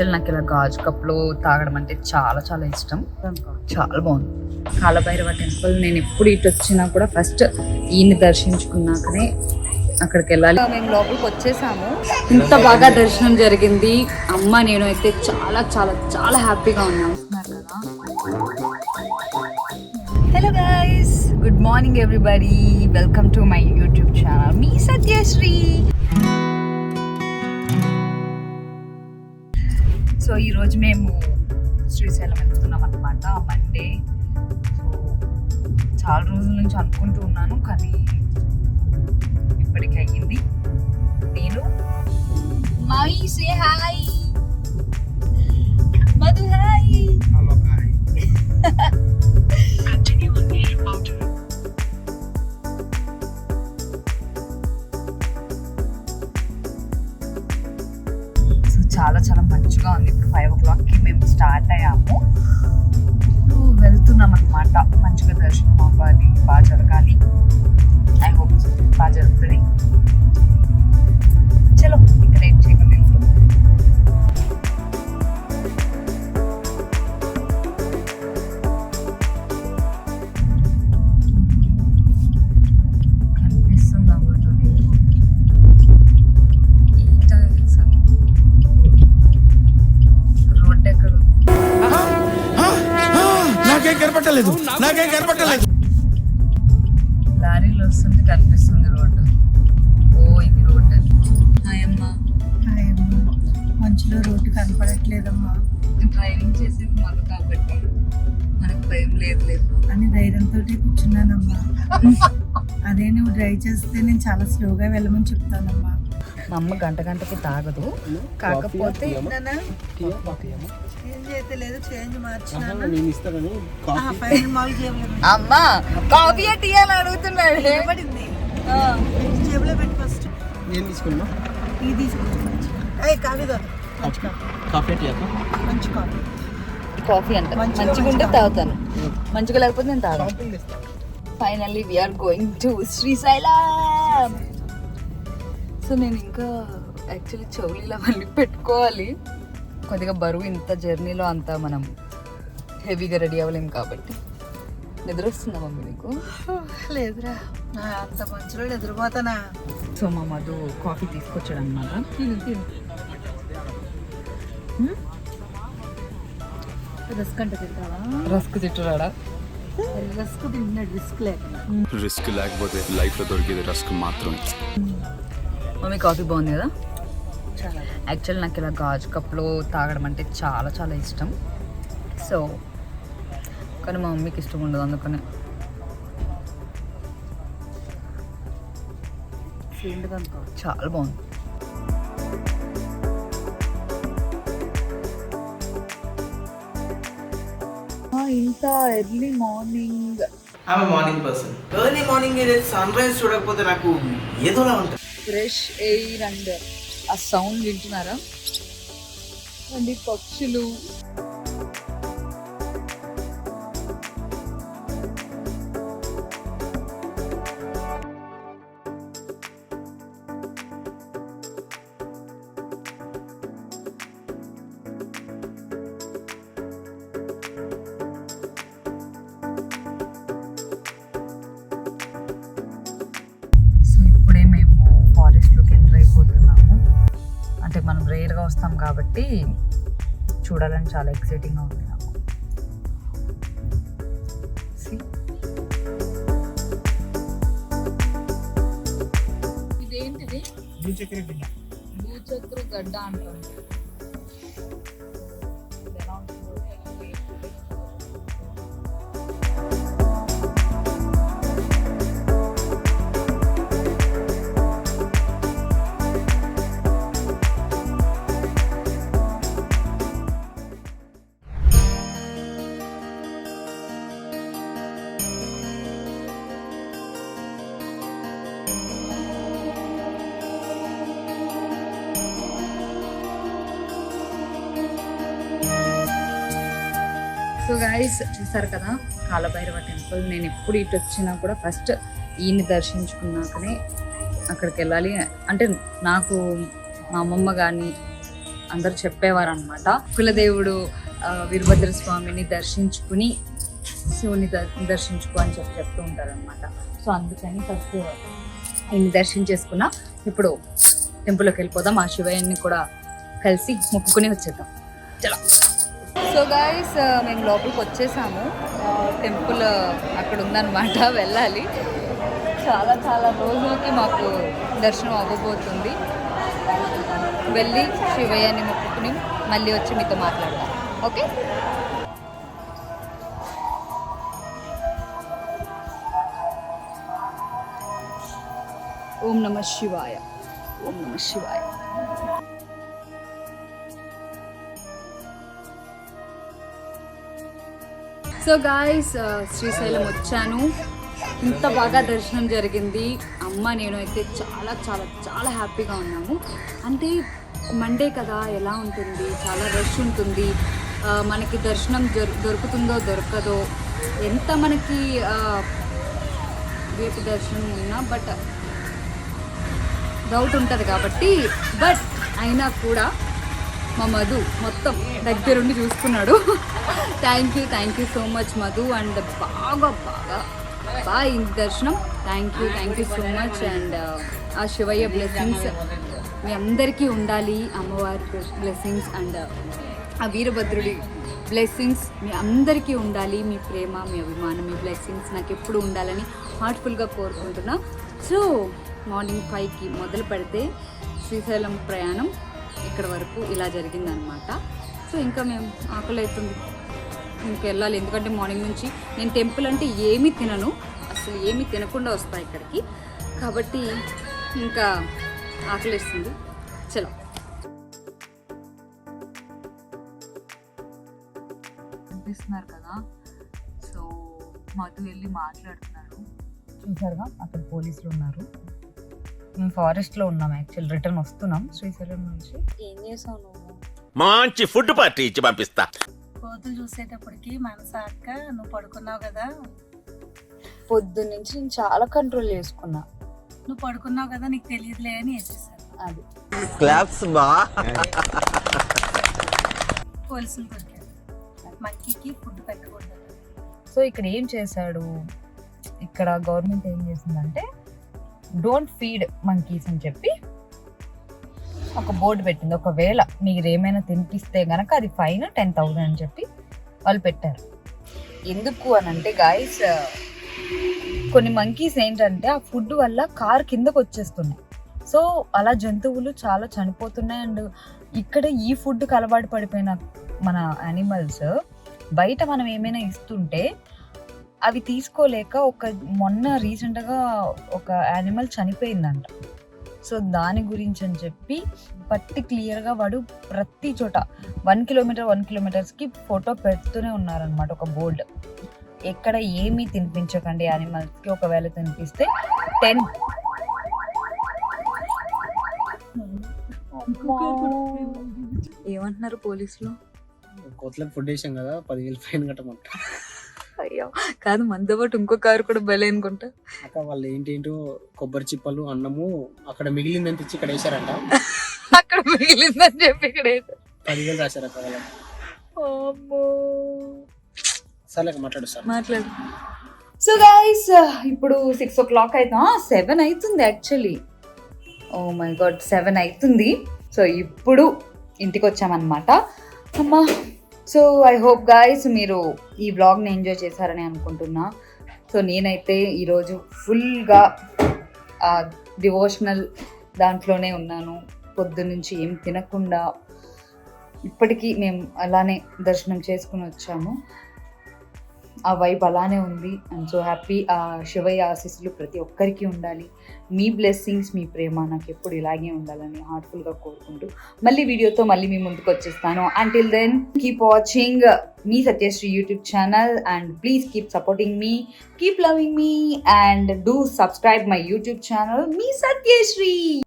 Actual నాకు ఇలా గాజు కప్లో తాగడం అంటే చాలా చాలా ఇష్టం. చాలా బాగుంది. కాలభైరవ టెంపుల్ నేను ఎప్పుడు ఇటు వచ్చినా కూడా ఫస్ట్ ఈయన్ని దర్శించుకున్నాకనే అక్కడికి వెళ్ళాలి. మేము లోపలికి వచ్చేసాము. ఇంత బాగా దర్శనం జరిగింది. అమ్మ నేను అయితే చాలా చాలా చాలా హ్యాపీగా ఉన్నాను hello guys good morning everybody welcome to my YouTube channel me Satyasri. So ఈరోజు మేము శ్రీశైలం వెళ్తున్నాం అనమాట మండే సో చాలా రోజుల నుంచి అనుకుంటూ ఉన్నాను కానీ ఇప్పటికి అయ్యింది. నేను మై సే హాయ్ వెళ్తున్నాం అనమాట మంచిగా దర్శనం అవ్వాలి బాగా జరగాలి. ఐ హోప్ బాగా జరుగుతుంది. చలో ఇక్కడ ఏం చేయగలం నాకేం కనపట్టలేదు నాకేం లారీలు వస్తుంటే కనిపిస్తుంది రోడ్డు. ఓ ఇది రోడ్డు. హాయమ్మా హాయమ్మా మంచులో రోడ్డు కనపడట్లేదమ్మా. డ్రైవింగ్ చేసేది మాకు కాబట్టి మనకు భయం లేదు లేదు. అని ధైర్యంతో కూర్చున్నానమ్మా. అదే నువ్వు డ్రైవ్ చేస్తే నేను చాలా స్లోగా వెళ్ళమని చెప్తానమ్మా. మా అమ్మ గంట గంటకి తాగదు. కాకపోతే. అమ్మ కాఫీ. టీ అని అడుగుతున్నాడు. ఏపడింది జేబులో పెట్టి ఫస్ట్. నేను తీసుకున్నా. ఇది కాఫీ కాఫీ. టీ మంచి కాఫీ. కాఫీ అంట. మంచిగా ఉంటే. తాగుతాను. మంచిగా లేకపోతే నేను తాగాను. Finally we're going to Srisailam so నేను ఇంకా యాక్చువల్లీ చెవులు అవన్నీ పెట్టుకోవాలి. కొద్దిగా బరువు ఇంత జర్నీలో అంత మనం హెవీగా రెడీ అవ్వలేం కాబట్టి. నిద్ర వస్తుందా మమ్మీ నీకు? లేదురా. నా అంత మంచులో నిద్రపోతానా సో మా మధు కాఫీ తీసుకొచ్చాడు అనమాట రిస్క్ అంటే తింటావా? రస్క్ తిట్టురాడా? రిస్క్ తింటున్నాడు రిస్క్ లేకుండా. రిస్క్ లేకపోతే లైఫ్లో దొరికేది రస్క్ మాత్రం మమ్మీ కాఫీ బాగుంది కదా? చాలా యాక్చువల్ నాకు ఇలా గాజు కప్లో తాగడం అంటే చాలా చాలా ఇష్టం. సో కానీ మా మమ్మీకి ఇష్టం ఉండదు అందుకనే. చాలా బాగుంది. ఇంత early morning morning person early morning sunrise చూడకపోతే నాకు ఏదోలా ఉంటుంది. ఫ్రెష్ ఎయిర్ అండ్ ఆ సౌండ్ వింటున్నారా? అండి పక్షులు కాబట్టి చూడాలని చాలా ఎక్సైటింగ్గా ఉంది నాకు? ఇదేంటిది? భూచక్ర గడ్డ అంటాం సో గాయస్ చూసారు కదా? కాలభైరవ టెంపుల్. నేను ఎప్పుడు ఇటు వచ్చినా కూడా ఫస్ట్ ఈయన్ని దర్శించుకున్నాకనే అక్కడికి వెళ్ళాలి. అంటే నాకు మా అమ్మమ్మ కానీ అందరూ చెప్పేవారు అనమాట కులదేవుడు వీరభద్ర స్వామిని దర్శించుకుని శివుని ద- దర్శించుకో అని చెప్పి చెప్తూ ఉంటారు అనమాట సో అందుకని ఫస్ట్ ఈయన్ని దర్శించేసుకున్నా. ఇప్పుడు టెంపుల్లోకి వెళ్ళిపోదాం. ఆ శివయ్యని కూడా కలిసి మొక్కుకుని వచ్చేద్దాం. చలో. సో గాయస్ uh, మేము లోపలికి వచ్చేసాము. Uh, టెంపుల్ uh, అక్కడ ఉందన్నమాట వెళ్ళాలి. చాలా చాలా రోజులకి మాకు దర్శనం అవ్వబోతుంది. వెళ్ళి శివయ్యని మొక్కుకుని మళ్ళీ వచ్చి మీతో మాట్లాడతాం ఓకే ఓం నమ శివాయ. ఓం నమ శివాయ. సో గాయస్ uh, శ్రీశైలం వచ్చాను. ఇంత బాగా దర్శనం జరిగింది. అమ్మ నేను అయితే చాలా చాలా చాలా హ్యాపీగా ఉన్నాము. అంటే మండే కదా ఎలా ఉంటుంది? చాలా రష్ ఉంటుంది. మనకి దర్శనం దొర దొరుకుతుందో దొరకదో ఎంత మనకి రేపు దర్శనం ఉన్నా బట్ డౌట్ ఉంటుంది కాబట్టి బట్ అయినా కూడా మా మధు మొత్తం దగ్గరుండి చూసుకున్నాడు. Thank you thank you so much Madhu. And బాగా బాగా బాగా ఇంటి దర్శనం. Thank you thank you so much and ఆ శివయ్య బ్లెస్సింగ్స్ మీ అందరికీ ఉండాలి. అమ్మవారి బ్లెస్సింగ్స్ అండ్ uh, ఆ వీరభద్రుడి బ్లెస్సింగ్స్ మీ అందరికీ ఉండాలి. మీ ప్రేమ మీ అభిమానం మీ బ్లెస్సింగ్స్ నాకు ఎప్పుడు ఉండాలని హార్ట్ఫుల్గా కోరుకుంటున్నా. సో మార్నింగ్ ఫైవ్కి మొదలు పెడితే శ్రీశైలం ప్రయాణం. ఇక్కడ వరకు ఇలా జరిగిందనమాట సో ఇంకా మేము ఆకలి అవుతుంది ఇంకా వెళ్ళాలి. ఎందుకంటే మార్నింగ్ నుంచి నేను టెంపుల్ అంటే ఏమీ తినను. అసలు ఏమీ తినకుండా వస్తా ఇక్కడికి. కాబట్టి ఇంకా ఆకలిస్తుంది. చలో. కనిపిస్తున్నారు కదా. సో మధు వెళ్ళి మాట్లాడుతున్నాడు చూసారుగా? అక్కడ పోలీసులు ఉన్నారు. మేము ఫారెస్ట్లో ఉన్నాం యాక్చువల్ రిటర్న్ వస్తున్నాం. శ్రీశైలం నుంచి. ఏం చేసావు నువ్వు? మంచి ఫుడ్ పార్టీ ఇచ్చి పంపిస్తా. కోతులు చూసేటప్పటికి మనసు అక్క నువ్వు పడుకున్నావు కదా? పొద్దు నుంచి నేను చాలా కంట్రోల్ చేసుకున్నా. నువ్వు పడుకున్నావు కదా నీకు తెలియదులే అని అది. క్లాప్స్ బా. పోలీసులు దొరికారు. ఫుడ్ పెట్టకూడదు. సో ఇక్కడ ఏం చేశాడు? ఇక్కడ గవర్నమెంట్ ఏం చేసిందంటే డోంట్ ఫీడ్ మంకీస్ అని చెప్పి ఒక బోర్డు పెట్టింది. ఒకవేళ మీరు ఏమైనా తినిపిస్తే గనక అది ఫైన్ టెన్ థౌజండ్ అని చెప్పి వాళ్ళు పెట్టారు. ఎందుకు అని అంటే గాయస్ కొన్ని మంకీస్ ఏంటంటే ఆ ఫుడ్ వల్ల కార్ కిందకు వచ్చేస్తున్నాయి సో అలా జంతువులు చాలా చనిపోతున్నాయి అండ్ ఇక్కడ ఈ ఫుడ్కి అలవాటు పడిపోయిన మన యానిమల్స్ బయట మనం ఏమైనా ఇస్తుంటే అవి తీసుకోలేక ఒక మొన్న రీసెంట్గా ఒక యానిమల్ చనిపోయిందంట. సో దాని గురించి అని చెప్పి పట్టి క్లియర్గా వాడు ప్రతి చోట వన్ కిలోమీటర్ వన్ కిలోమీటర్స్కి ఫోటో పెడుతూనే ఉన్నారనమాట ఒక బోర్డు ఎక్కడ ఏమీ తినిపించకండి యానిమల్స్కి ఒకవేళ తినిపిస్తే టెన్ ఏమంటున్నారు పోలీసులు? కోట్లకు ఫుడ్ వేసాం కదా పదివేలు ఫైన్ కట్టమంట. అయ్యో కాదు మనతో పాటు ఇంకో కారు కూడా బలే అనుకుంటా. అక్క వాళ్ళు ఏంటేంటో కొబ్బరి చిప్పలు అన్నము అక్కడ మిగిలిందని తెచ్చి ఇక్కడ వేసారంట అక్కడ మిగిలిందని చెప్పి ఇక్కడ. పదివేలు రాశారు అక్క వాళ్ళకి. అమ్మో. సర్లే అక్క, మాట్లాడు సార్. మాట్లాడు. సో గైస్ ఇప్పుడు సిక్స్ ఓ క్లాక్ అయితే సెవెన్ అవుతుంది actually oh my god seven అవుతుంది. సో ఇప్పుడు ఇంటికి వచ్చామన్నమాట. అమ్మా సో ఐ హోప్ గాయస్ మీరు ఈ బ్లాగ్ని ఎంజాయ్ చేశారని అనుకుంటున్నా. సో నేనైతే ఈరోజు ఫుల్గా డివోషనల్ దాంట్లోనే ఉన్నాను. పొద్దున్నుంచి ఏం తినకుండా ఇప్పటికీ మేము అలానే దర్శనం చేసుకుని వచ్చాము. ఆ వైబ్ అలానే ఉంది. అండ్ సో హ్యాపీ ఆ శివయ్య ఆశీస్సులు ప్రతి ఒక్కరికి ఉండాలి. మీ బ్లెస్సింగ్స్ మీ ప్రేమ నాకు ఎప్పుడు ఇలాగే ఉండాలని హార్ట్ఫుల్గా కోరుకుంటూ మళ్ళీ వీడియోతో మళ్ళీ మీ ముందుకు వచ్చేస్తాను. Until then keep watching me Satyasri YouTube channel and please keep supporting me keep loving me and do subscribe my YouTube channel me Satyasri!